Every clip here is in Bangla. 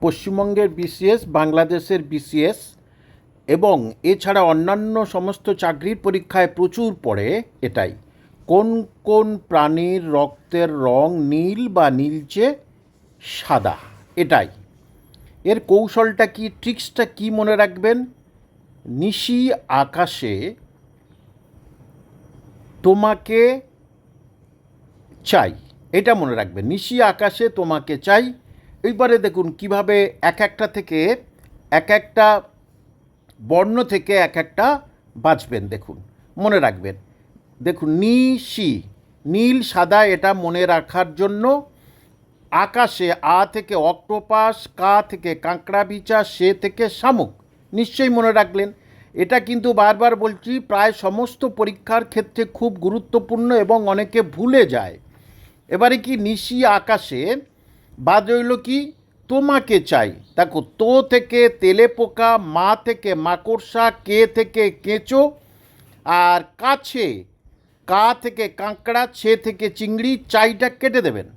পশ্চিমবঙ্গের বিসিএস, বাংলাদেশের বিসিএস এবং এছাড়া অন্যান্য সমস্ত চাকরির পরীক্ষায় প্রচুর পড়ে এটাই। কোন কোন প্রাণীর রক্তের রং নীল বা নীলচে সাদা? এটাই। এর কৌশলটা কি, ট্রিক্সটা কি মনে রাখবেন? নিশি আকাশে তোমাকে চাই। এটা মনে রাখবেন। নিশি আকাশে তোমাকে চাই। এইবারে দেখুন কীভাবে এক একটা থেকে এক একটা বর্ণ থেকে এক একটা বাঁচবেন দেখুন। মনে রাখবেন। দেখুন নিশি নীল, সাদা, এটা মনে রাখার জন্য আকাশে আ থেকে অক্টোপাস, কা থেকে কাঁকড়া বিচা সে থেকে শামুক। নিশ্চয়ই মনে রাখলেন। এটা কিন্তু বারবার বলছি, প্রায় সমস্ত পরীক্ষার ক্ষেত্রে খুব গুরুত্বপূর্ণ এবং অনেকে ভুলে যায়। এবারে কি নিশি আকাশে বাদ রইল কি? তোমাকে চাই। দেখো, তো থেকে তেলে পোকা, মা থেকে মাকড়সা, কে থেকে কেঁচো, আর কাছে কা থেকে কাঁকড়া, ছে থেকে চিংড়ি, চাইটা কেটে দেবেন।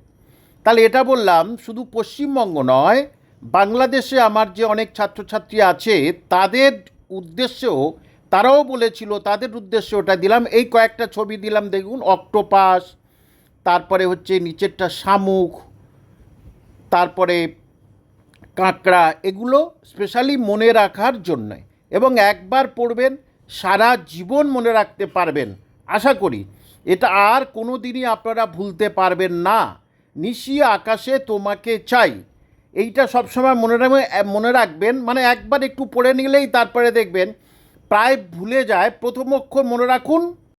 তাহলে এটা বললাম শুধু পশ্চিমবঙ্গ নয়, বাংলাদেশে আমার যে অনেক ছাত্রছাত্রী আছে, তাদের উদ্দেশ্যেও তারাও বলেছিল, তাদের উদ্দেশ্যে ওটা দিলাম। এই কয়েকটা ছবি দিলাম, দেখুন, অক্টোপাস, তারপরে হচ্ছে নিচেরটা শামুক তারপরে কাঁকড়া, এগুলো স্পেশালি মনে রাখার জন্যে। এবং একবার পড়বেন, সারা জীবন মনে রাখতে পারবেন। আশা করি, এটা আর কোনো দিনই আপনারা ভুলতে পারবেন না। নিশি আকাশে তোমাকে চাই। এইটা সবসময় মনে রাখবেন মনে রাখবেন মানে একবার একটু পড়ে নিলেই তারপরে দেখবেন। প্রায় ভুলে যায়, প্রথম অক্ষর মনে রাখুন।